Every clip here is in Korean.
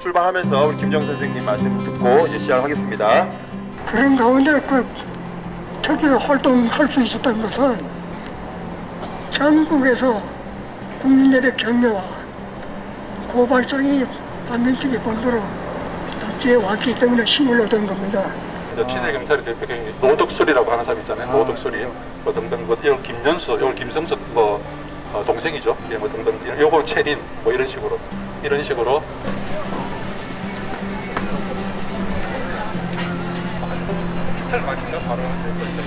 출발하면서 우리 김정 선생님 말씀 듣고 이제 시작하겠습니다. 그런 가운데 그 특유 활동할 수 있었던 것은 전국에서 국민들의 격려와 고발성이 반민특위 본부로 단지에 왔기 때문에 힘을 얻은 겁니다. 이제 친일 경찰의 대표격이 노덕술이라고 하는 사람이 있잖아요. 노덕술이 뭐 등등 뭐 이걸 김연수, 이걸 김성석 뭐 어, 동생이죠. 예, 뭐 등등 요거 채린 뭐 이런 식으로 이런 식으로 이틀 만인가 바로 해서 이제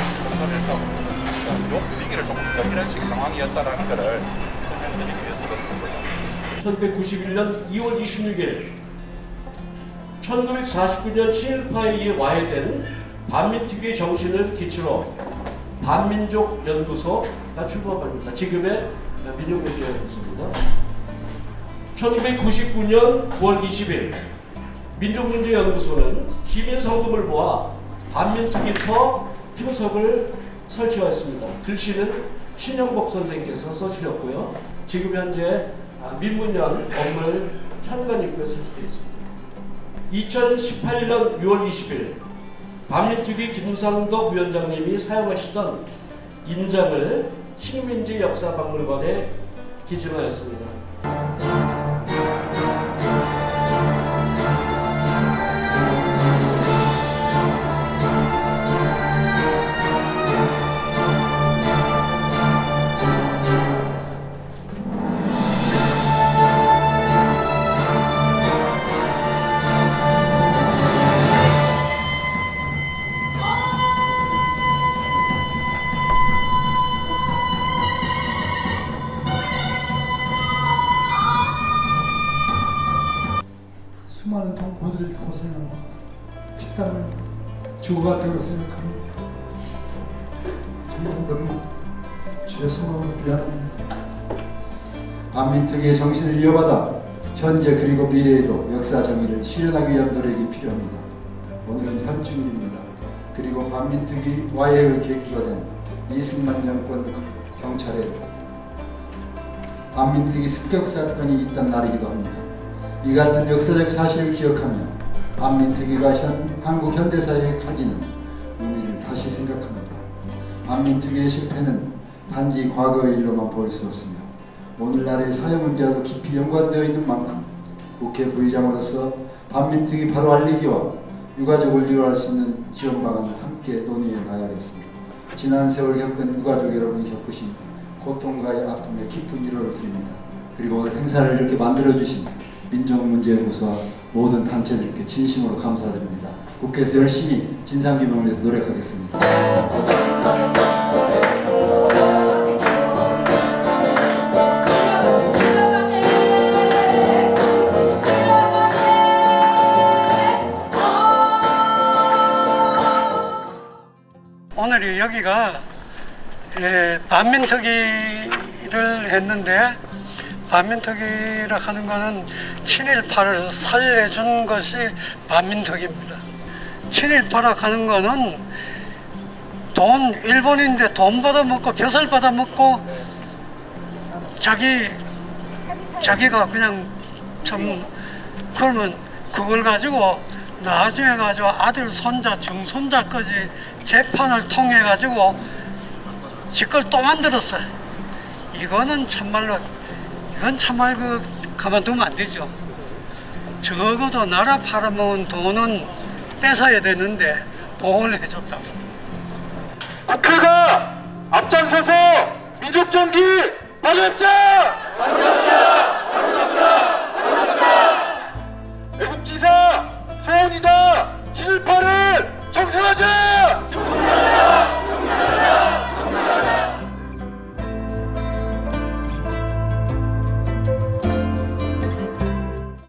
분위기를 조금 이런 식 상황이었다라는 거를 설명드리기 위해서 그런 거예요. 1991년 2월 26일 1949년 친일파에 의해 와해된 반민특위의 정신을 기초로 반민족 연구소가 출범합니다. 지금의 민족문제연구소입니다. 1999년 9월 20일 민족문제연구소는 시민 성금을 모아 반민특위터 표석을 설치하였습니다. 글씨는 신영복 선생께서 써주셨고요. 지금 현재 아, 민문연 건물 현관 입구에 설치되어 있습니다. 2018년 6월 20일 반민특위 김상덕 위원장님이 사용하시던 인장을 식민지 역사박물관에 기증하였습니다. 수많은 동포들이 고생하고 피땀을 죽어갔다고 생각합니다. 정말 너무 죄송하고 미안합니다. 안민특위의 정신을 이어받아 현재 그리고 미래에도 역사 정의를 실현하기 위한 노력이 필요합니다. 오늘은 현충일입니다. 그리고 반민특위 와해의 계기가 된 이승만 정권 경찰의 안민특위 습격 사건이 있던 날이기도 합니다. 이 같은 역사적 사실을 기억하며 안민특위가 현, 한국 현대사에 가지는 의미를 다시 생각합니다. 안민특위의 실패는 단지 과거의 일로만 볼 수 없습니다. 오늘날의 사회 문제와도 깊이 연관되어 있는 만큼 국회 부의장으로서 반민특위 바로 알리기와 유가족을 이뤄할 수 있는 지원 방안을 함께 논의해 나가겠습니다. 지난 세월 겪은 유가족 여러분이 겪으신 고통과의 아픔에 깊은 위로를 드립니다. 그리고 행사를 이렇게 만들어주신 민족문제연구소와 모든 단체들께 진심으로 감사드립니다. 국회에서 열심히 진상규명을 위해서 노력하겠습니다. 오늘이 여기가 예, 반민특위를 했는데 반민특위라 하는 거는 친일파를 살려준 것이 반민특위입니다. 친일파라 하는 거는 돈 일본인데 돈 받아먹고 벼슬 받아먹고 자기 자기가 그냥 참 그러면 그걸 가지고 나중에 가지고 아들 손자 중손자까지 재판을 통해 가지고 지걸 또 만들었어요. 이거는 참말로 이건 참말 그 가만두면 안 되죠. 적어도 나라 팔아먹은 돈은 뺏어야 되는데 보호를 해줬다고. 국회가 앞장서서 민족정기 반영자!